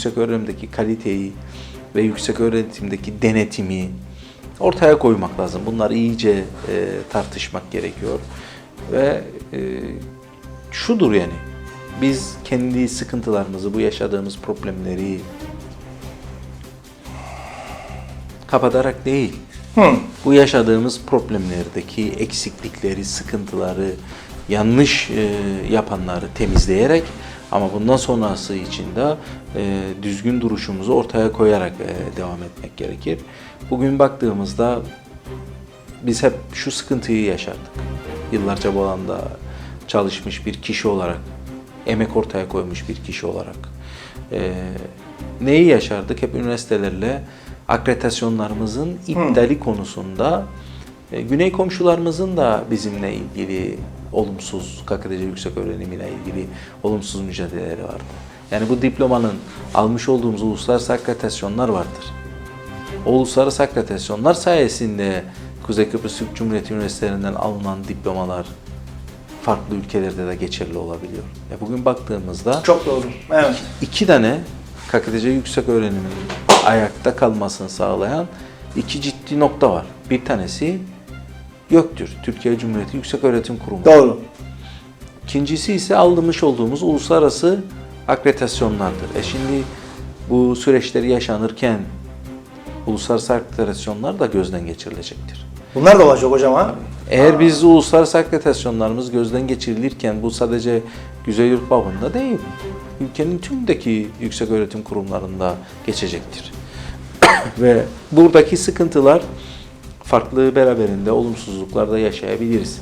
yüksek öğrenimdeki kaliteyi ve yüksek öğretimdeki denetimi ortaya koymak lazım. Bunları iyice e, tartışmak gerekiyor. Ve e, şudur yani, biz kendi sıkıntılarımızı, bu yaşadığımız problemleri kapatarak değil, bu yaşadığımız problemlerdeki eksiklikleri, sıkıntıları, yanlış e, yapanları temizleyerek ama bundan sonrası için de e, düzgün duruşumuzu ortaya koyarak e, devam etmek gerekir. Bugün baktığımızda biz hep şu sıkıntıyı yaşardık. Yıllarca bu alanda çalışmış bir kişi olarak, emek ortaya koymuş bir kişi olarak. Ee, neyi yaşardık? Hep üniversitelerle akreditasyonlarımızın iptali konusunda e, güney komşularımızın da bizimle ilgili olumsuz, KKTC yüksek öğrenimiyle ilgili olumsuz mücadeleleri vardı. Yani bu diplomanın almış olduğumuz uluslararası akreditasyonlar vardır. O uluslararası akreditasyonlar sayesinde Kuzey Kıbrıs Türk Cumhuriyeti Üniversitelerinden alınan diplomalar farklı ülkelerde de geçerli olabiliyor. Ya bugün baktığımızda Çok doğru. Evet. iki tane KKTC yüksek öğrenimin ayakta kalmasını sağlayan iki ciddi nokta var. Bir tanesi YÖK'tür. Türkiye Cumhuriyeti Yüksek Öğretim Kurumu. Doğru. İkincisi ise aldırmış olduğumuz uluslararası akreditasyonlardır. E şimdi bu süreçleri yaşanırken uluslararası akreditasyonlar da gözden geçirilecektir. Bunlar da olacak hocam ha. Eğer biz uluslararası akreditasyonlarımız gözden geçirilirken bu sadece Güzelyurt babında değil, ülkenin tümdeki yüksek öğretim kurumlarında geçecektir. Ve buradaki sıkıntılar farklı beraberinde olumsuzluklarda yaşayabiliriz.